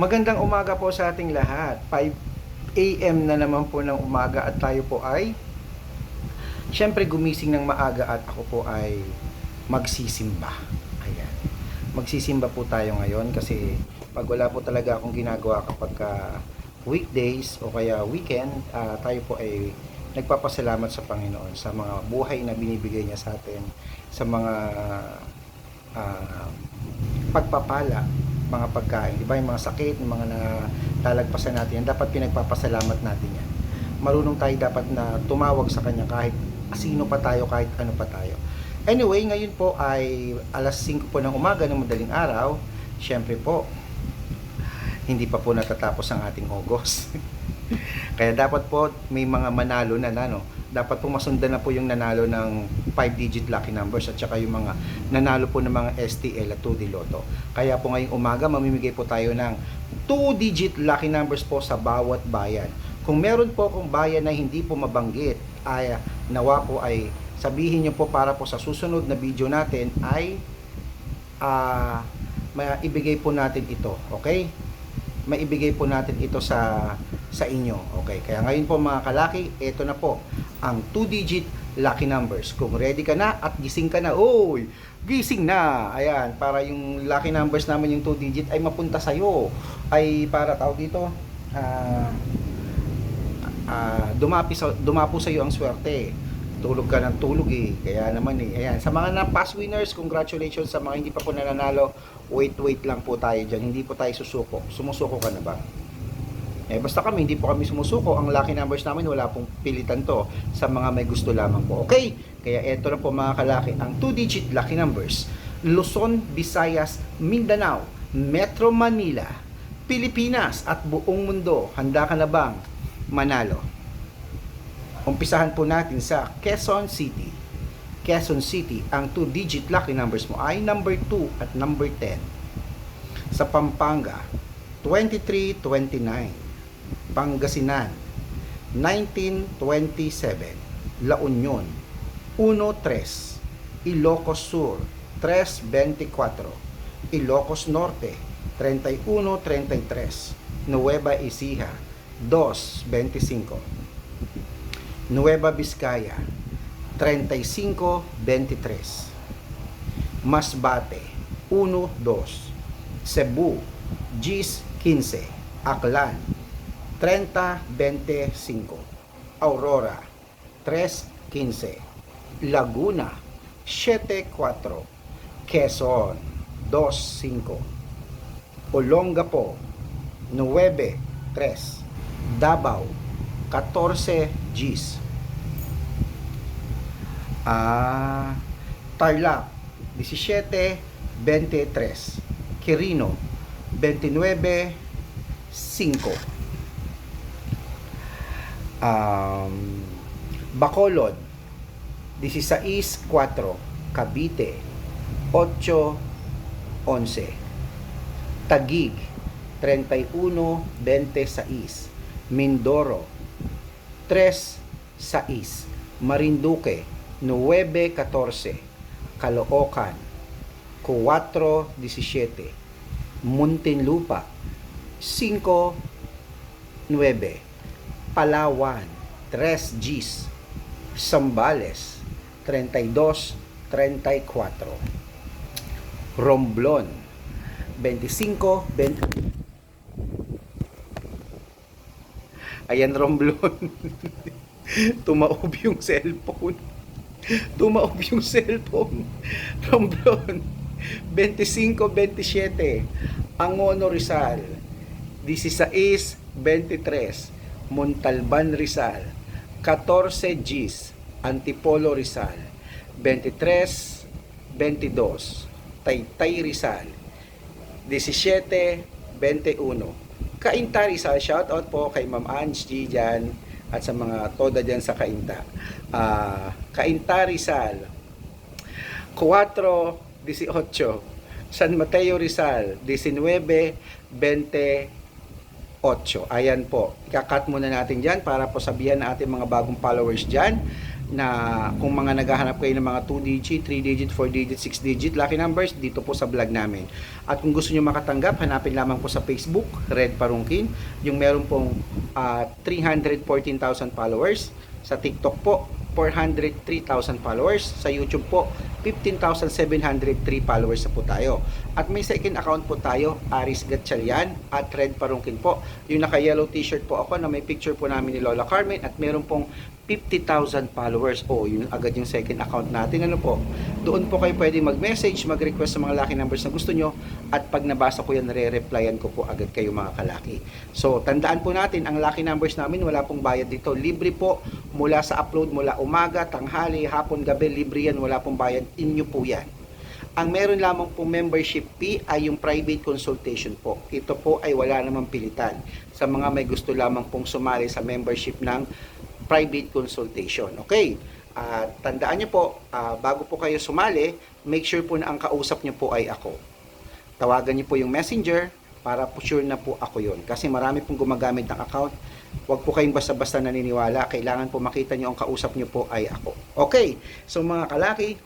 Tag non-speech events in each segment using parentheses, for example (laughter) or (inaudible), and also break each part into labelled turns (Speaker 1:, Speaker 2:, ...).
Speaker 1: Magandang umaga po sa ating lahat. 5 a.m. na naman po ng umaga at tayo po ay Siyempre gumising ng maaga at ako po ay magsisimba. Ayan. Magsisimba po tayo ngayon kasi pag wala po talaga akong ginagawa kapag ka weekdays o kaya weekend, ah, tayo po ay nagpapasalamat sa Panginoon sa mga buhay na binibigay niya sa atin, sa mga ah, pagpapala, mga pagkain, di ba? Yung mga sakit, yung mga nalalagpasan natin, yan, dapat pinagpapasalamat natin yan. Marunong tayo dapat na tumawag sa Kanya kahit sino pa tayo, kahit ano pa tayo. Anyway, ngayon po ay alas 5 po ng umaga ng madaling araw. Siyempre po, hindi pa po natatapos ang ating August. (laughs) Kaya dapat po may mga manalo na ano, dapat po masundan na po yung nanalo ng 5-digit lucky numbers at saka yung mga nanalo po ng mga STL at 2D Lotto. Kaya po ngayong umaga mamimigay po tayo ng 2-digit lucky numbers po sa bawat bayan. Kung meron po akong bayan na hindi po mabanggit, ay nawa po ay sabihin niyo po para po sa susunod na video natin ay ah maibigay po natin ito, okay? Maibigay po natin ito sa sa inyo, okay? Kaya ngayon po mga kalaki, ito na po ang 2-digit lucky numbers. Kung ready ka na at gising ka na, oy, gising na. Ayan, para yung lucky numbers naman yung 2-digit ay mapunta sa iyo. Ay para tawag dito, ah ah, dumapi sa, dumapo sa iyo ang swerte. Tulog ka ng tulog eh. Kaya naman eh. Ayan. Sa mga na past winners, congratulations sa mga hindi pa po nananalo. Wait, wait lang po tayo dyan. Hindi po tayo susuko. Sumusuko ka na ba? Eh, basta kami, hindi po kami sumusuko. Ang lucky numbers namin, wala pong pilitan to sa mga may gusto lamang po. Okay? Kaya eto na po mga kalaki, ang 2-digit lucky numbers. Luzon, Visayas, Mindanao, Metro Manila, Pilipinas at buong mundo. Handa ka na bang manalo? Umpisahan po natin sa Quezon City. Quezon City, ang 2-digit lucky numbers mo ay number 2 at number 10. Sa Pampanga, 2329. Pangasinan, 1927. La Union, 13. Ilocos Sur, 324. Ilocos Norte, 3133. Nueva Ecija, 225. Nueva Vizcaya, 3523. Masbate, 12. Cebu, Gis 15. Aklan, 3025. Aurora, 315. Laguna, 74. Quezon, 25. Olongapo, 93. Davao, 14 Gs. Ah, Tarlac, 17, 23. Quirino, 29, 5. Um, Bacolod, 16, 4. Cavite, 8, 11. Tagig, 31, 26. Mindoro, 3, 6. Marinduque, 9, 14. Caloocan, 4, 17. Muntinlupa, 5, 9. Palawan, 3 Gs. Sambales, 32, 34. Romblon, 25, 20. Ayan, Romblon. (laughs) Tumaob yung cellphone. Tumaob yung cellphone. Romblon, 25, 27. Angono Rizal, 16, 23. Montalban Rizal, 14 Gs. Antipolo Rizal, 23, 22. Taytay Rizal, 17, 21. Kainta Rizal, shout out po kay Ma'am Angie dyan at sa mga toda dyan sa Kainta. Ah, Kainta Rizal, 4, 18. San Mateo Rizal, 19, 28. Ayan po. Ikakat muna natin dyan para po sabihan ng ating mga bagong followers dyan na kung mga naghahanap kayo ng mga 2 digit, 3 digit, 4 digit, 6 digit lucky numbers dito po sa vlog namin. At kung gusto niyo makatanggap, hanapin lamang po sa Facebook, Red Parungkin, yung meron pong ah, 314,000 followers. Sa TikTok po, 403,000 followers. Sa YouTube po, 15,703 followers na po tayo. At may second account po tayo, Aris Gatchalian at Red Parungkin po. Yung naka-yellow t-shirt po ako na may picture po namin ni Lola Carmen at meron pong 50,000 followers. O, yun agad yung second account natin. Ano po? Doon po kayo pwede mag-message, mag-request sa mga lucky numbers na gusto nyo at pag nabasa ko yan, re-replyan ko po agad kayo mga kalaki. So, tandaan po natin, ang lucky numbers namin, wala pong bayad dito. Libre po mula sa upload, mula umaga, tanghali, hapon, gabi, libre yan, wala pong bayad. Inyo po yan. Ang meron lamang po membership fee ay yung private consultation po. Ito po ay wala namang pilitan. Sa mga may gusto lamang pong sumali sa membership ng private consultation. Okay? At tandaan niyo po, ah, bago po kayo sumali, make sure po na ang kausap niyo po ay ako. Tawagan niyo po yung messenger para po sure na po ako yon. Kasi marami pong gumagamit ng account. Huwag po kayong basta-basta naniniwala. Kailangan po makita niyo ang kausap niyo po ay ako. Okay, so mga kalaki,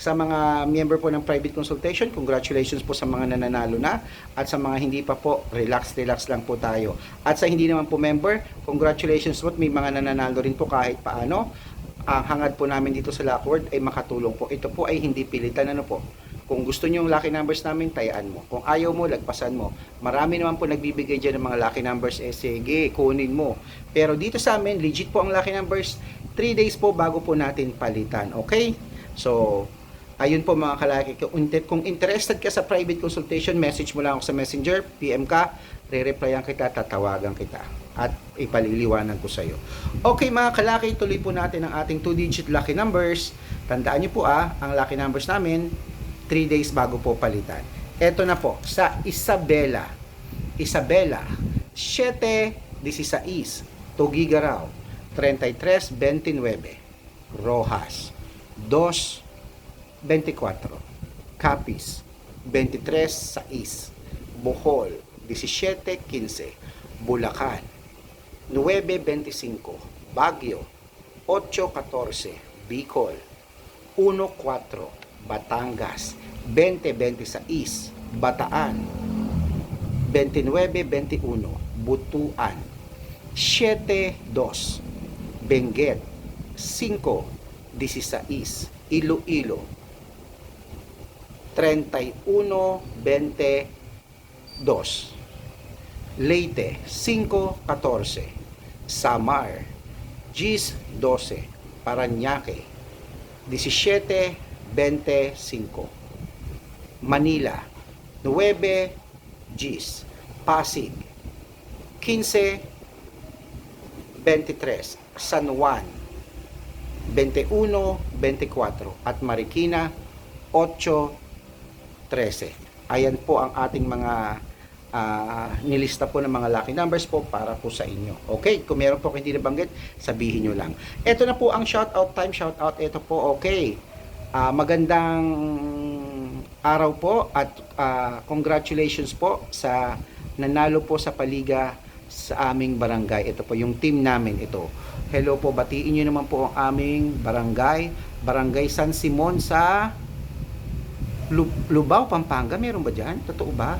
Speaker 1: sa mga member po ng private consultation, congratulations po sa mga nananalo na. At sa mga hindi pa po, relax, relax lang po tayo. At sa hindi naman po member, congratulations po may mga nananalo rin po kahit paano. Ang hangad po namin dito sa Lockwood ay makatulong po. Ito po ay hindi pilitan ano po. Kung gusto niyo yung lucky numbers namin, tayaan mo. Kung ayaw mo, lagpasan mo. Marami naman po nagbibigay dyan ng mga lucky numbers. Eh, sige, kunin mo. Pero dito sa amin, legit po ang lucky numbers. 3 days po bago po natin palitan. Okay? So, ayun po mga kalaki. Kung interested ka sa private consultation, message mo lang ako sa messenger, PM ka, re-replyan kita, tatawagan kita. At ipaliliwanan ko sa iyo. Okay mga kalaki, tuloy po natin ang ating 2-digit lucky numbers. Tandaan niyo po ah, ang lucky numbers namin, 3 days bago po palitan. Ito na po, sa Isabela. Isabela, 7.16, Tugigaraw, 33.29, Rojas, 2.24, Capiz, 23.6, Bohol, 17.15, Bulacan, 9.25, Baguio, 8.14, Bicol, 1.4, Batangas, 20.26, Bataan, 29-21, Butuan, 7-2, Benguet, 5-16, Iloilo, 31-22, Leyte, 5-14, Samar, Gis 12, Paranaque, 17-25, Manila, 9 Gs, Pasig, 15, 23, San Juan, 21, 24, at Marikina, 8, 13. Ayan po ang ating mga ah, nilista po ng mga lucky numbers po para po sa inyo. Okay, kung meron po kayo hindi nabanggit, sabihin nyo lang. Ito na po ang shoutout time, shoutout. Ito po, okay. Ah, magandang araw po at ah, congratulations po sa nanalo po sa paliga sa aming barangay. Ito po yung team namin ito. Hello po, batiin nyo naman po ang aming barangay. Barangay San Simon sa Lu- Lubao, Pampanga. Meron ba dyan? Totoo ba?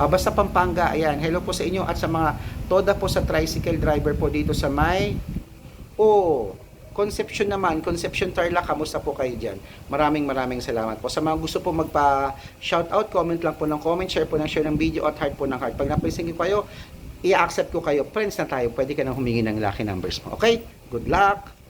Speaker 1: Ah, basta Pampanga, ayan. Hello po sa inyo at sa mga toda po sa tricycle driver po dito sa may Oh, Conception naman, Conception Tarlac, kamusta po kayo dyan? Maraming maraming salamat po. Sa mga gusto po magpa shoutout, comment lang po ng comment, share po ng share ng video at heart po ng heart. Pag napansin ko kayo, i-accept ko kayo, friends na tayo, pwede ka nang humingi ng lucky numbers mo. Okay? Good luck!